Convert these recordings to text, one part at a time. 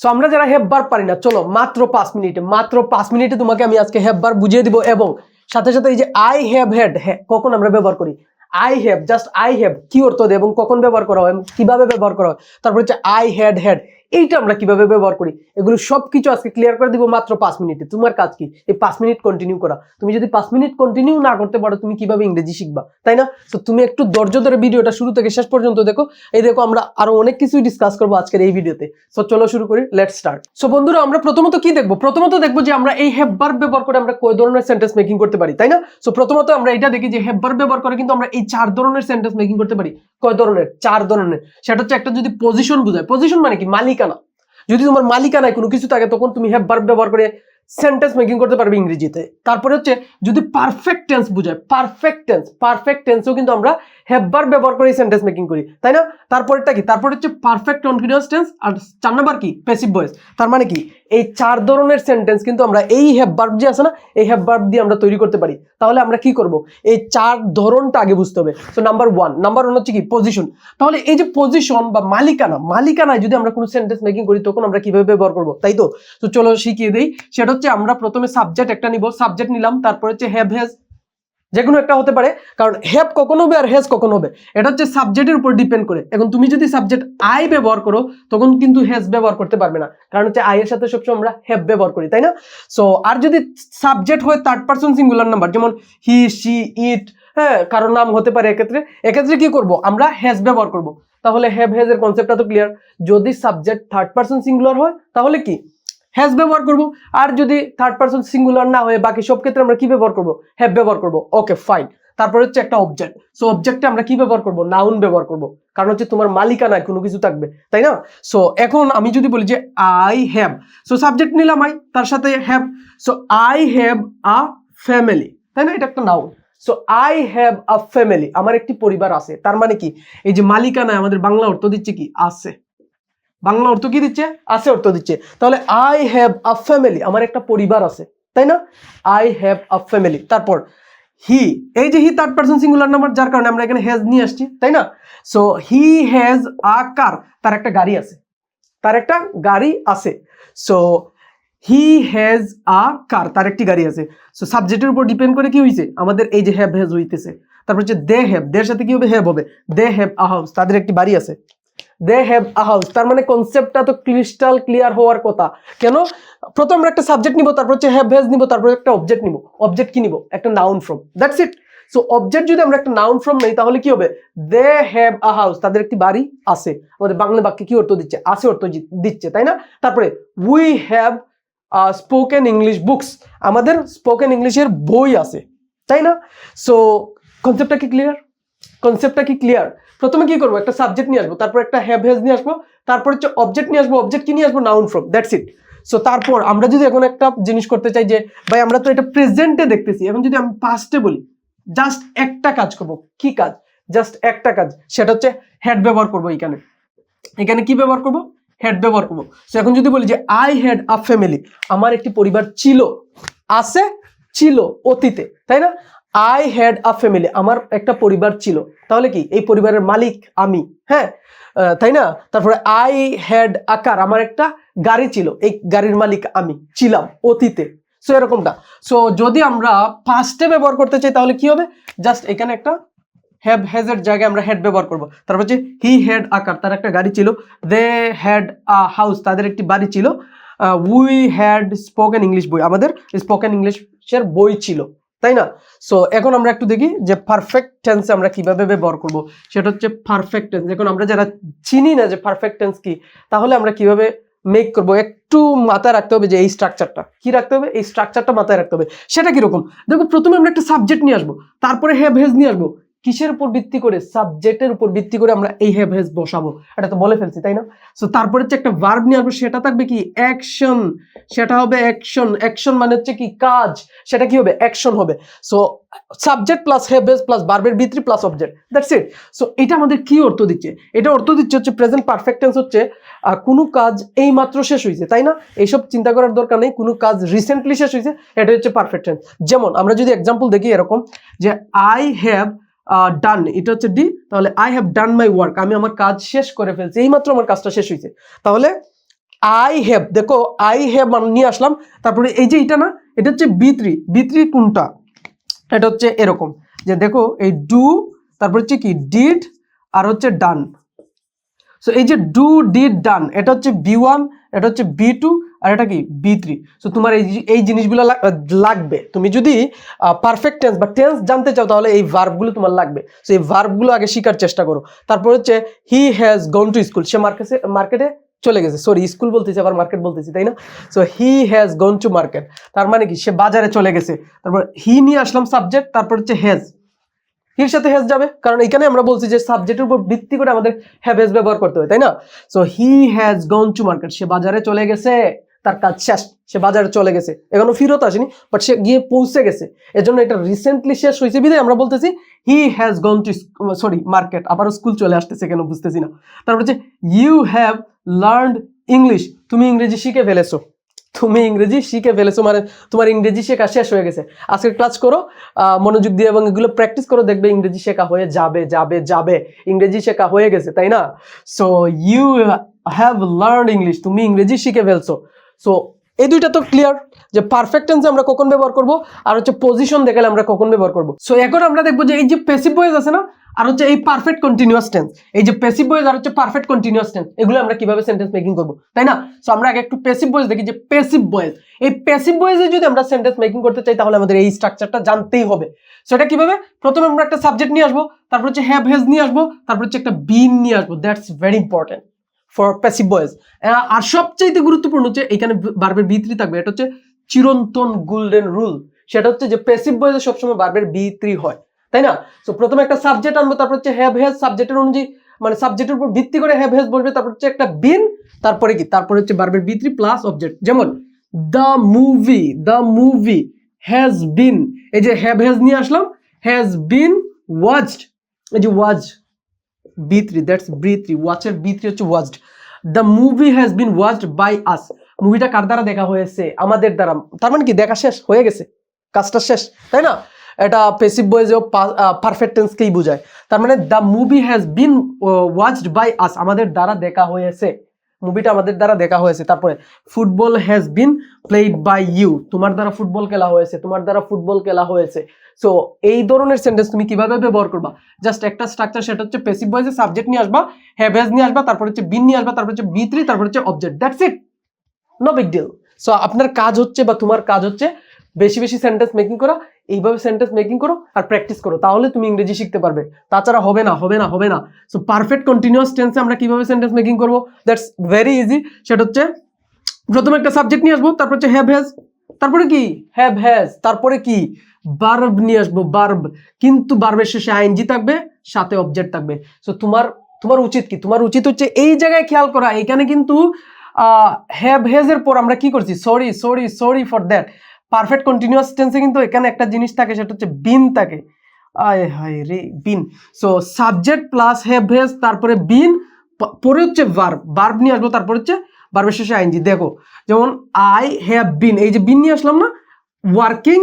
So আমরা যারা হেববার পারি না, চলো মাত্র পাঁচ মিনিটে, মাত্র পাঁচ মিনিটে তোমাকে আমি আজকে হেববার বুঝিয়ে দিব এবং সাথে সাথে এই যে আই হ্যাভ হেড কখন আমরা ব্যবহার করি? I have just I have কি অর্থ দেয় এবং কখন ব্যবহার করা হয় কীভাবে ব্যবহার করা হয়? তারপর হচ্ছে আই হ্যাড হেড এইটা আমরা কীভাবে ব্যবহার করি? এগুলো সব কিছু আজকে ক্লিয়ার করে দিব মাত্র পাঁচ মিনিটে। তোমার কাজ কি? এই পাঁচ মিনিট কন্টিনিউ করা। তুমি যদি পাঁচ মিনিট কন্টিনিউ না করতে পারো, তুমি কীভাবে ইংরেজি শিখবা? তাই না? তো তুমি একটু ধৈর্য ধরে ভিডিওটা শুরু থেকে শেষ পর্যন্ত দেখো। এই দেখো, আমরা আরও অনেক কিছুই ডিসকাস করব আজকের এই ভিডিওতে। সো চলো শুরু করি লেট স্টার্ট সো বন্ধুরা, আমরা প্রথমত কি দেখব? প্রথমত দেখব যে আমরা এই হেববার ব্যবহার করে আমরা কয় ধরনের সেন্টেন্স মেকিং করতে পারি, তাই না? সো প্রথমত আমরা এটা দেখি যে হেব্বার ব্যবহার করে কিন্তু আমরা এই চার ধরনের সেন্টেন্স মেকিং করতে পারি। কয় ধরনের? চার ধরনের। সেটা হচ্ছে একটা যদি পজিশন বোঝায়। পজিশন মানে কি? মালিকানা। যদি তোমার মালিকানায় কোনো কিছু থাকে, তখন তুমি হ্যাভ ভার্ব ব্যবহার করে সেন্টেন্স মেকিং করতে পারবে ইংরেজিতে। তারপরে হচ্ছে যদি পারফেক্ট টেন্স বোঝায় পারফেক্ট টেন্স পারফেক্ট টেন্সও কিন্তু আমরা ভার্ব ব্যবহার করে সেন্টেন্স মেকিং করি, তাই না? তারপরেরটা কি? তারপর হচ্ছে পারফেক্ট কন্টিনিউয়াস টেন্স আর চার নাম্বার কি? প্যাসিভ ভয়েস তার মানে কি? এই চার ধরনের সেন্টেন্স কিন্তু আমরা এই হ্যাভ ভার্ব যে আছে না, এই হ্যাভ ভার্ব দিয়ে আমরা তৈরি করতে পারি। তাহলে আমরা কি করব? এই চার ধরনটা আগে বুঝতে হবে। So number one number one হচ্ছে কি? পজিশন তাহলে এই যে পজিশন বা মালিকানা, মালিকানায় যদি আমরা কোনো সেন্টেন্স মেকিং করি, তখন আমরা কীভাবে ব্যবহার করব? তাই তো? তো চলো শিখিয়ে দিই। সেটা হচ্ছে আমরা প্রথমে সাবজেক্ট একটা নিব সাবজেক্ট নিলাম, তারপর হচ্ছে হ্যাভ হ্যাজ যে কোনো একটা হতে পারে, কারণ হ্যাভ কখন হবে আর হ্যাজ কখন হবে? এটা হচ্ছে সাবজেক্টের উপর ডিপেন্ড করে। এখন তুমি যদি সাবজেক্ট আই ব্যবহার করো, তখন কিন্তু হ্যাজ ব্যবহার করতে পারবে না। কারণ হচ্ছে আই এর সাথে সবসময় আমরা হ্যাভ ব্যবহার করি, তাই না? সো আর যদি সাবজেক্ট হয় থার্ড পার্সন সিঙ্গুলার নাম্বার যেমন হি সি ইট হ্যাঁ কারোর নাম হতে পারে এক্ষেত্রে এক্ষেত্রে কি করব? আমরা হ্যাজ ব্যবহার করব। তাহলে হ্যাভ হ্যাজ এর কনসেপ্টটা তো ক্লিয়ার যদি সাবজেক্ট থার্ড পার্সন সিঙ্গুলার হয়, তাহলে কি? হ্যাজ ব্যবহার করব। আর যদি থার্ড পার্সন সিঙ্গুলার না হয়ে বাকি সব ক্ষেত্রে আমরা কি ব্যবহার করব? হ্যাভ ব্যবহার করব। ওকে ফাইন তারপর হচ্ছে একটা অবজেক্ট সো অবজেক্টে আমরা কি ব্যবহার করব? নাউন ব্যবহার করব। কারণ হচ্ছে তোমার মালিকানায় কোনো কিছু থাকবে, তাই না? সো এখন আমি যদি বলি যে আই হ্যাভ সো সাবজেক্ট নিলাম আই তার সাথে have so I have a family তাই না? এটা একটা noun so I have a family আমার একটি পরিবার আছে। তার মানে কি? এই যে মালিকানায় আমাদের বাংলা অর্থ দিচ্ছে কি? আছে। বাংলা অর্থ কি দিচ্ছে? আছে অর্থ দিচ্ছে। তাহলে আই হ্যাভ আ ফ্যামিলি আমার একটা পরিবার আছে, তাই না? আই হ্যাভ আ ফ্যামিলি তারপর হি এই যে he third person singular number যার কারণে আমরা এখানে হ্যাজ নিয়ে আসছি, তাই না? সো হি হ্যাজ আ কার তার একটা গাড়ি আছে, তার একটা গাড়ি আছে। সো হি হ্যাজ আ কার তার একটি গাড়ি আছে। সো সাবজেক্টের উপর ডিপেন্ড করে কি হয়েছে আমাদের এই যে হ্যাভ হ্যাজ হইতেছে। তারপর হচ্ছে দে হ্যাভ দের সাথে কি হবে? হ্যাভ হবে। দে হ্যাভ আ হাউস তাদের একটি বাড়ি আছে। দে হ্যাভ আ হাউস তার মানে কনসেপ্টটা তো ক্রিস্টাল ক্লিয়ার হওয়ার কথা। কেন? প্রথম আমরা একটা সাবজেক্ট নিব, তারপর হচ্ছে হ্যাভ হ্যাজ নিব, তারপর একটা অবজেক্ট নিব। অবজেক্ট কি নিব? একটা noun from that's it so object যদি আমরা একটা নাউন ফ্রম নেই, তাহলে কি হবে? দে হ্যাভ আ হাউস তাদের একটি বাড়ি আছে। আমাদের বাংলা বাক্যে কি অর্থ দিচ্ছে? আছে অর্থ দিচ্ছে, তাই না? তারপরে we have spoken English books আমাদের স্পোকেন ইংলিশের বই আছে। তাই না? সো কনসেপ্টটা কি ক্লিয়ার কনসেপ্টটা কি ক্লিয়ার প্রথমে কি করব? একটা সাবজেক্ট নিয়ে আসব, তারপর একটা হ্যাভ হ্যাজ নিয়ে আসব, তারপর হচ্ছে অবজেক্ট নিয়ে আসব অবজেক্ট কি নিয়ে আসব? Noun from that's it so তারপর আমরা যদি এখন একটা জিনিস করতে চাই যে, ভাই আমরা তো এটা প্রেজেন্টে দেখতেছি, এখন যদি আমি পাস্টে বলি জাস্ট একটা কাজ করব। কি কাজ? জাস্ট একটা কাজ, সেটা হচ্ছে হেড ব্যবহার করব এখানে এখানে কি ব্যবহার করব? হেড ব্যবহার করব। সো এখন যদি বলি যে আই হ্যাড আ ফ্যামিলি আমার একটি পরিবার ছিল, আছে, ছিল অতীতে, তাই না? আই হ্যাড আ ফ্যামিলি আমার একটা পরিবার ছিল। তাহলে কি? এই পরিবারের মালিক আমি হ্যাঁ? তাই না? তারপরে আই হ্যাড আকার আমার একটা গাড়ি ছিল, এই গাড়ির মালিক আমি ছিলাম অতীতে। সো এরকমটা। সো যদি আমরা ফার্স্টে ব্যবহার করতে চাই, তাহলে কি হবে? জাস্ট এখানে একটা হ্যাভ হ্যাজের জায়গায় আমরা হেড ব্যবহার করব। তারপর হচ্ছে হি হ্যাড আকার তার একটা গাড়ি ছিল। দে হ্যাড আ হাউস তাদের একটি বাড়ি ছিল। উই হ্যাড স্পোকেন ইংলিশ বই, আমাদের স্পোকেন ইংলিশের বই ছিল। তাই না? সো এখন আমরা একটু দেখি যে পারফেক্ট টেন্সে আমরা কীভাবে ব্যবহার করব। সেটা হচ্ছে পারফেক্ট টেন্স এখন আমরা যারা চিনি না যে পারফেক্ট টেন্স কি, তাহলে আমরা কীভাবে মেক করব? একটু মাথায় রাখতে হবে যে এই স্ট্রাকচারটা কি রাখতে হবে? এই স্ট্রাকচারটা মাথায় রাখতে হবে। সেটা কীরকম? দেখো, প্রথমে আমরা একটা সাবজেক্ট নিয়ে আসব। তারপরে হ্যাভ হেজ নিয়ে আসব। কিসের উপর ভিত্তি করে? সাবজেক্টের উপর ভিত্তি করে আমরা এই হ্যাভ হেজ বসাবো। এটা তো বলে ফেলছি, তাই না? সো তারপরে হচ্ছে একটা ভার্ব নিয়ে আসব, সেটা থাকবে কি? অ্যাকশন সেটা হবে অ্যাকশন অ্যাকশন মানে হচ্ছে কি? কাজ। সেটা কি হবে? অ্যাকশন হবে। So subject plus have has plus ভার্বের ভিত্তি plus object that's it so এটা আমাদের কি অর্থ দিচ্ছে? এটা অর্থ দিচ্ছে হচ্ছে প্রেজেন্ট পারফেক্ট টেন্স হচ্ছে কোনো কাজ এই মাত্র শেষ হয়েছে তাই না? এইসব চিন্তা করার দরকার নেই, কোনো কাজ রিসেন্টলি শেষ হয়েছে এটা হচ্ছে পারফেক্ট টেন্স যেমন, আমরা যদি এক্সাম্পল দেখি এরকম, যে আই হ্যাভ ডান এটা হচ্ছে ডি তাহলে I have done my work আমি আমার কাজ শেষ করে ফেলছি। এইমাত্র আমার কাজটা শেষ হয়েছে। তাহলে আই হ্যাভ দেখো আই হ্যাভ মানে নিয়ে আসলাম। তারপরে এই যে এটা না, এটা হচ্ছে বি থ্রি বি থ্রি কোনটা? এটা হচ্ছে এরকম। যে দেখো, এই ডু তারপর হচ্ছে কি ডিড আর হচ্ছে ডান সো এই যে ডু ডিড ডান এটা হচ্ছে বি ওয়ান এটা হচ্ছে বি টু আর এটা কি বি থ্রি সো তোমার এই এই জিনিসগুলো লাগবে। তুমি যদি পারফেক্ট টেন্স বা টেন্স জানতে চাও, তাহলে এই ভার্বগুলো তোমার লাগবে। সো এই ভার্বগুলো আগে শেখার চেষ্টা করো। তারপর হচ্ছে he has gone to school সে মার্কেটে মার্কেটে চলে গেছে। সরি স্কুল বলতেছি, আবার মার্কেট বলতেছি, তাই না? So he has gone to market তার মানে কি? সে বাজারে চলে গেছে। তারপর হি নিয়ে আসলাম সাবজেক্ট তারপর হচ্ছে হ্যাজ হির সাথে হ্যাজ যাবে। কারণ এখানে আমরা বলছি যে সাবজেক্টের উপর ভিত্তি করে আমাদের হ্যাভ হ্যাজ ব্যবহার করতে হয়, তাই না? So he has gone to market সে বাজারে চলে গেছে, তার কাজ শেষ। সে বাজারে চলে গেছে। এখনও ফিরত আসেনি বাট সে গিয়ে পৌঁছে গেছে। এজন্য এটা রিসেন্টলি শেষ হয়েছে বিধায় আমরা বলতেছি he has gone to sorry market আবারও স্কুল চলে আসতেছে কেন বুঝতেছি না। তারপর হচ্ছে ইউ হ্যাভ লার্নড ইংলিশ তুমি ইংরেজি শিখে ফেলেছো। তুমি ইংরেজি শিখে ফেলেছো মানে তোমার ইংরেজি শেখা শেষ হয়ে গেছে। আজকের ক্লাস করো মনোযোগ দিয়ে এবং এগুলো প্র্যাকটিস করো, দেখবে ইংরেজি শেখা হয়ে যাবে যাবে যাবে। ইংরেজি শেখা হয়ে গেছে, তাই না? So you have learn English তুমি ইংরেজি শিখে ফেলছো। সো এই দুইটা তো ক্লিয়ার যে পারফেক্ট টেন্স আমরা কখন ব্যবহার করব, আর হচ্ছে পজিশন দেখালে আমরা কখন ব্যবহার করব। সো এখন আমরা দেখব যে এই যে প্যাসিভ ভয়েস আছে না আর হচ্ছে এই পারফেক্ট কন্টিনিউয়াস টেন্স এই যে প্যাসিভ ভয়েস আর হচ্ছে পারফেক্ট কন্টিনিউয়াস টেন্স এগুলো আমরা কীভাবে সেন্টেন্স মেকিং করব? তাই না? সো আমরা আগে একটু প্যাসিভ ভয়েস দেখি যে প্যাসিভ ভয়েস এই প্যাসিভ ভয়েসে যদি আমরা সেন্টেন্স মেকিং করতে চাই, তাহলে আমাদের এই স্ট্রাকচারটা জানতেই হবে। সো এটা কীভাবে? প্রথমে আমরা একটা সাবজেক্ট নিয়ে আসব, তারপর হচ্ছে হ্যাভ হেজ নিয়ে আসব, তারপর হচ্ছে একটা বিন নিয়ে আসব that's very important for passive voice আর সবচাইতে গুরুত্বপূর্ণ হচ্ছে এখানে বার্বের বি থ্রি থাকবে, এটা হচ্ছে চিরন্তন গোল্ডেন রুল সেটা হচ্ছে যে প্যাসিভ ভয়েসে সবসময় বারবার বি থ্রি হয়। তাই না? সো প্রথমে একটা সাবজেক্ট আনব, তারপর হচ্ছে হ্যাভ হেজ সাবজেক্টের অনুযায়ী মানে সাবজেক্টের উপর ভিত্তি করে হ্যাভ হেজ বসবে, তারপর হচ্ছে একটা বিন তারপরে কি? তারপরে হচ্ছে বার্বের বি থ্রি প্লাস অবজেক্ট যেমন the movie the movie has been এই যে হ্যাভ হেজ নিয়ে আসলাম হ্যাজ বিন ওয়াচড এই যে watch B three that's B three ওয়াচের B three হচ্ছে watched the movie has been watched by us মুভিটা কার দ্বারা দেখা হয়েছে? আমাদের দ্বারা। তার মানে কি? দেখা শেষ, হয়ে গেছে। কাজটা শেষ, তাই না? এটা পেসিভ বয়েজেও পারফেক্ট টেন্সকেই বোঝায়। তার মানে the movie has been watched by us আমাদের দ্বারা দেখা হয়েছে। মুভিটা আমাদের দ্বারা দেখা হয়েছে। তারপরে football has been played by you তোমার দ্বারা ফুটবল খেলা হয়েছে। তোমার দ্বারা ফুটবল খেলা হয়েছে। সো এই ধরনের সেন্টেন্স তুমি কীভাবে ব্যবহার করবা? জাস্ট একটা স্ট্রাকচার সেটা হচ্ছে পেসিভ ভয়েসে সাবজেক্ট নিয়ে আসবা হ্যাভ হ্যাজ নিয়ে আসবা, তারপর হচ্ছে বিন নিয়ে আসবা, তারপর হচ্ছে বি থ্রি তারপর হচ্ছে object that's it no big deal so আপনার কাজ হচ্ছে বা তোমার কাজ হচ্ছে বেশি বেশি সেন্টেন্স মেকিং করা। এইভাবে সেন্টেন্স মেকিং করো আর প্র্যাকটিস করো, তাহলে তুমি ইংরেজি শিখতে পারবে। তাছাড়া হবে না হবে না হবে না। সো পারফেক্ট কন্টিনিউয়াস টেন্সে আমরা কীভাবে সেন্টেন্স মেকিং করব? দ্যাটস ভেরি ইজি সেটা হচ্ছে, প্রথমে একটা সাবজেক্ট নিয়ে আসব, তারপর হচ্ছে হ্যাভ হ্যাজ তারপরে কি? হ্যাভ হ্যাজ তারপরে কি? বার্ব নিয়ে আসব বার্ব কিন্তু বার্বের শেষে আইনজি থাকবে, সাথে অবজেক্ট থাকবে। সো তোমার তোমার উচিত কি? তোমার উচিত হচ্ছে এই জায়গায় খেয়াল করা। এখানে কিন্তু হ্যাভ হ্যাজ এর পর আমরা কি করছি? Sorry sorry sorry for that perfect continuous টেন্সে কিন্তু এখানে একটা জিনিস থাকে, সেটা হচ্ছে বিন থাকে। আয় হায় রে been so subject plus have has তারপরে বিন পরে হচ্ছে ভার্ব ভার্ব নিয়ে আসব, তারপর হচ্ছে ভার্বের শেষে আইনজি দেখো, যেমন আই হ্যাভ বিন এই যে বিন নিয়ে আসলাম না ওয়ার্কিং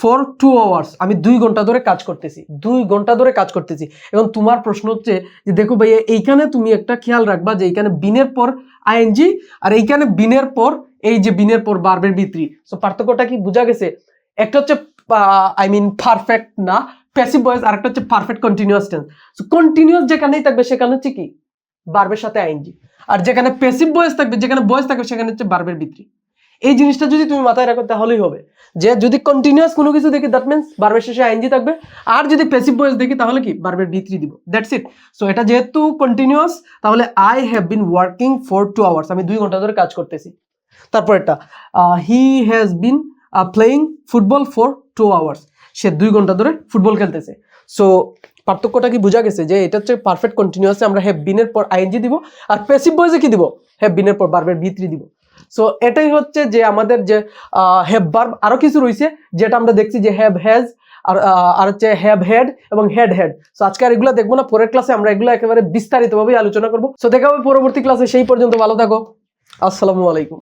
ফর টু আওয়ার্স আমি দুই ঘণ্টা ধরে কাজ করতেছি, দুই ঘণ্টা ধরে কাজ করতেছি। এবং তোমার প্রশ্ন হচ্ছে যে, দেখো ভাইয়া, এইখানে তুমি একটা খেয়াল রাখবা যে, এইখানে বিনের পর আইএনজি আর এইখানে বিনের পর এই যে বিনের পর বার্বের বিত্রি সো পার্থক্যটা কি? বোঝা গেছে? একটা হচ্ছে আই মিন পারফেক্ট না প্যাসিভ ভয়েস আর একটা হচ্ছে perfect continuous tense so continuous যেখানেই থাকবে, সেখানে হচ্ছে কি? বার্বের সাথে আইএনজি আর যেখানে প্যাসিভ ভয়েস থাকবে, যেখানে ভয়েস থাকবে, সেখানে হচ্ছে বার্বের বিত্রি এই জিনিসটা যদি তুমি মাথায় রাখো, তাহলেই হবে। যে যদি কন্টিনিউয়াস কোনো কিছু দেখি দ্যাট মিনস বার্বের শেষে আইনজি থাকবে। আর যদি প্যাসিভ ভয়েস দেখি, তাহলে কি? বার্বের বি থ্রি দিব। দ্যাটস ইট সো এটা যেহেতু কন্টিনিউয়াস তাহলে I have been working for two hours আমি দুই ঘণ্টা ধরে কাজ করতেছি। তারপর এটা he has been playing football for two hours সে দুই ঘণ্টা ধরে ফুটবল খেলতেছে। সো পার্থক্যটা কি বোঝা গেছে যে এটা হচ্ছে পারফেক্ট কন্টিনিউয়াসে আমরা হ্যাভ বিনের পর আইএনজি দিব আর প্যাসিভ ভয়েসে কি দিব? হ্যাভ বিনের পর বার্বের থ্রি দিব। সো এটাই হচ্ছে যে আমাদের যে হ্যাভ বার্ব আরও কিছু রয়েছে যেটা আমরা দেখছি যে হ্যাভ হ্যাজ আর আর হচ্ছে হ্যাভ হেড এবং হেড হেড সো আজকে আর এগুলো দেখব না, পরের ক্লাসে আমরা এগুলো একেবারে বিস্তারিতভাবে আলোচনা করব। সো দেখা হবে পরবর্তী ক্লাসে সেই পর্যন্ত ভালো থাকো। আসসালামু আলাইকুম।